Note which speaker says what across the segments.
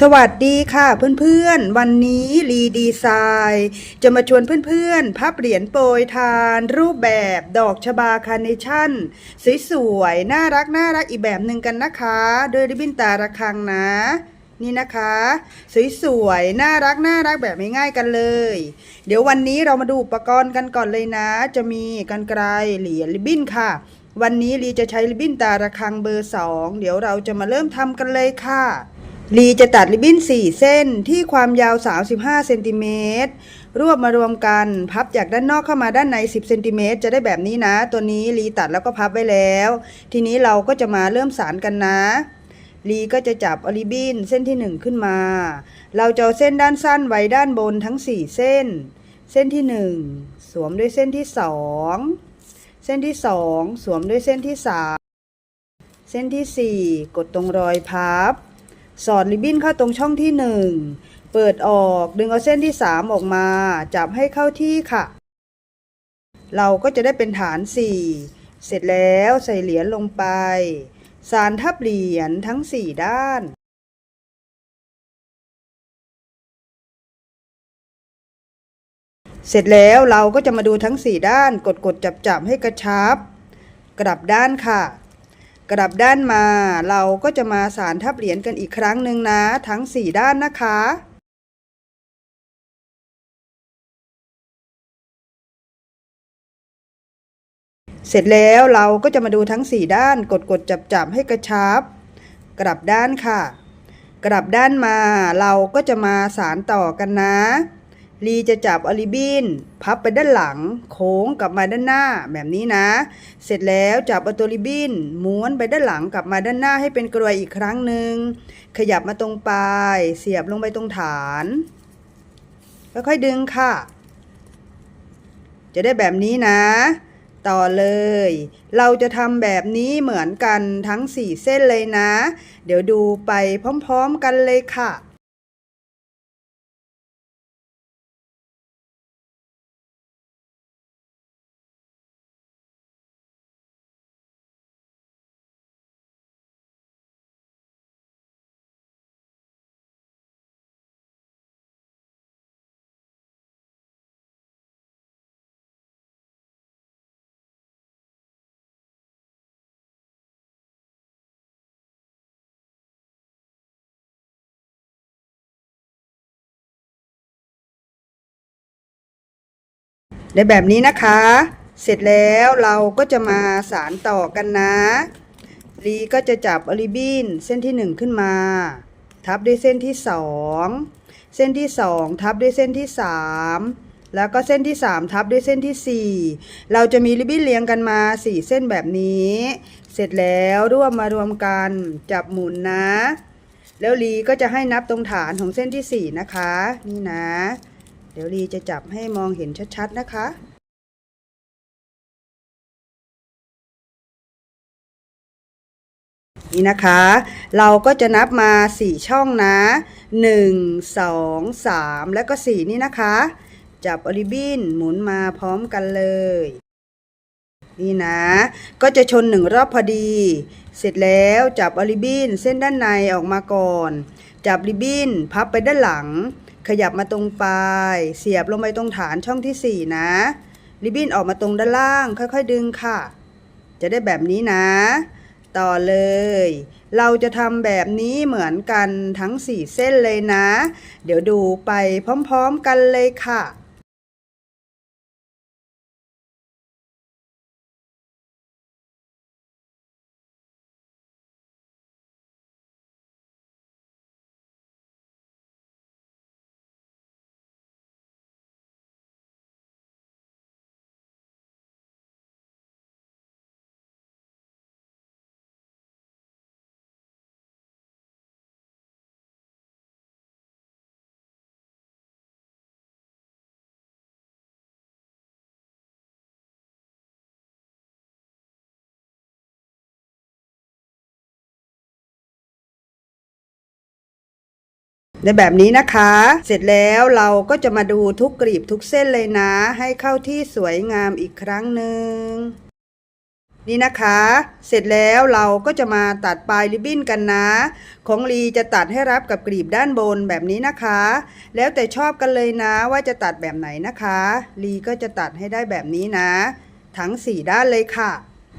Speaker 1: สวัสดีค่ะเพื่อนๆ วันนี้รีดีไซน์จะมาชวนเพื่อนๆ พับเหรียญโปรยทาน รูปแบบดอกชบาคาร์เนชั่น สวยๆ น่ารักน่ารักอีกแบบหนึ่งกันนะคะ โดยริบบินตาระคังนะ นี่นะคะ สวยๆ น่ารักน่ารักแบบง่ายๆกันเลย เดี๋ยววันนี้เรามาดูอุปกรณ์กันก่อนเลยนะ จะมีกันไกลเหรียญริบบินค่ะ วันนี้ลีจะใช้ริบบินตาระคังเบอร์2เดี๋ยวเราจะมาเริ่มทำกันเลยค่ะ ลีจะตัดริบบิ้น 4 เส้นที่ความยาว 35 เซนติเมตร รวบมารวมกันพับจากด้านนอกเข้ามาด้านใน 10 เซนติเมตรจะได้แบบนี้นะ ตัวนี้ลีตัดแล้วก็พับไว้แล้ว ทีนี้เราก็จะมาเริ่มสารกันนะลีก็จะจับอริบบิ้นเส้นที่ 1 ขึ้นมา เราจะเอาเส้นด้านสั้นไว้ด้านบนทั้ง 4 เส้น เส้นที่ 1 สวมด้วยเส้นที่ 2 เส้นที่ 2 สวมด้วยเส้นที่ 3 เส้นที่ 4 กดตรงรอยพับ สอดริบบิ้นเข้าตรงช่องที่ 1 เปิดออกดึงเอาเส้นที่ 3 ออกมา จับให้เข้าที่ค่ะ เราก็จะได้เป็นฐาน 4 เสร็จแล้วใส่เหรียญลงไป สารทับเหรียญทั้ง 4 ด้านเสร็จแล้วเราก็จะมาดูทั้ง 4 ด้าน กดกดจับจับให้กระชับ กลับด้านค่ะ กลับด้านมา เราก็จะมาสารทับเหรียญกันอีกครั้งหนึ่งนะ ทั้ง 4 ด้านนะคะเสร็จแล้วเราก็จะมาดูทั้ง 4 ด้านกดกดจับจับให้กระชับ กลับด้านค่ะ กลับด้านมาเราก็จะมาสารต่อกันนะ ลีจะจับอลิบินพับไปด้านหลัง โค้งกลับมาด้านหน้าแบบนี้นะ เสร็จแล้วจับเอาตัวริบบินม้วนไปด้านหลังกลับมาด้านหน้าให้เป็นกรวยอีกครั้งหนึ่งขยับมาตรงปลายเสียบลงไปตรงฐานค่อยๆดึงค่ะ จะได้แบบนี้นะ ต่อเลย เราจะทำแบบนี้เหมือนกันทั้ง 4 เส้นเลยนะ เดี๋ยวดูไปพร้อม ๆ กันเลยค่ะ ได้แบบนี้นะคะ เสร็จแล้วเราก็จะมาสารต่อกันนะลีก็จะจับอลิบินเส้นที่หนึ่งขึ้นมา ทับด้วยเส้นที่สองเส้นที่สองทับด้วยเส้นที่สามแล้วก็เส้นที่สามทับด้วยเส้นที่สี่เราจะมีริบบิ้นเรียงกันมาสี่เส้นแบบนี้ เสร็จแล้วรวบมารวมกันจับหมุนนะ แล้วลีก็จะให้นับตรงฐานของเส้นที่สี่นะคะ นี่นะ เดี๋ยวลีจะจับให้มองเห็นชัดๆนะคะ นี่นะคะ เราก็จะนับมา 4 ช่องนะ1 2 3 แล้วก็ 4 นี่นะคะ จับอริบินหมุนมาพร้อมกันเลยนี่นะ ก็จะชนหนึ่งรอบพอดี เสร็จแล้วจับอริบินเส้นด้านในออกมาก่อน จับริบบิ้นพับไปด้านหลัง ขยับมาตรงปลาย เสียบลงไปตรงฐานช่องที่ 4 นะ ริบบิ้นออกมาตรงด้านล่าง ค่อยๆดึงค่ะ จะได้แบบนี้นะ ต่อเลย เราจะทำแบบนี้เหมือนกันทั้ง 4 เส้นเลยนะ เดี๋ยวดูไปพร้อมๆกันเลยค่ะ ในแบบนี้นะคะ เสร็จแล้วเราก็จะมาดูทุกกรีบทุกเส้นเลยนะ ให้เข้าที่สวยงามอีกครั้งหนึ่งนี่นะคะ เสร็จแล้วเราก็จะมาตัดปลายริบบิ้นกันนะ ของลีจะตัดให้รับกับกรีบด้านบนแบบนี้นะคะ แล้วแต่ชอบกันเลยนะว่าจะตัดแบบไหนนะคะ ลีก็จะตัดให้ได้แบบนี้นะ ทั้งสี่ด้านเลยค่ะ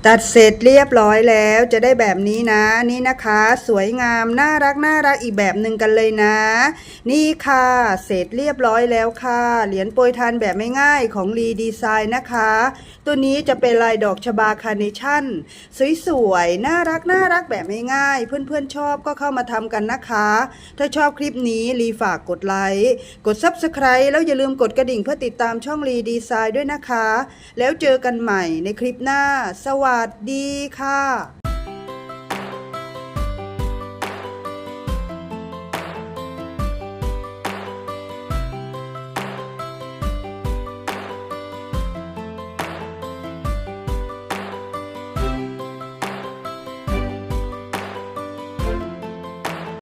Speaker 1: ตัดเสร็จเรียบร้อยแล้วจะได้แบบนี้นะ นี่นะคะ สวยงามน่ารักน่ารักอีกแบบหนึ่งกันเลยนะ นี่ค่ะ เสร็จเรียบร้อยแล้วค่ะ เหรียญโปรยทานแบบไม่ง่ายของรีดีไซน์นะคะ ตัวนี้จะเป็นลายดอกชบาคาร์เนชั่น สวยๆน่ารักน่ารักแบบไม่ง่าย เพื่อนๆชอบก็เข้ามาทำกันนะคะ ถ้าชอบคลิปนี้รีฝากกดไลค์กด Subscribe แล้วอย่าลืมกดกระดิ่งเพื่อติดตามช่องรีดีไซน์ด้วยนะคะ แล้วเจอกันใหม่ในคลิปหน้าสวัสดีวัสดีค่ะ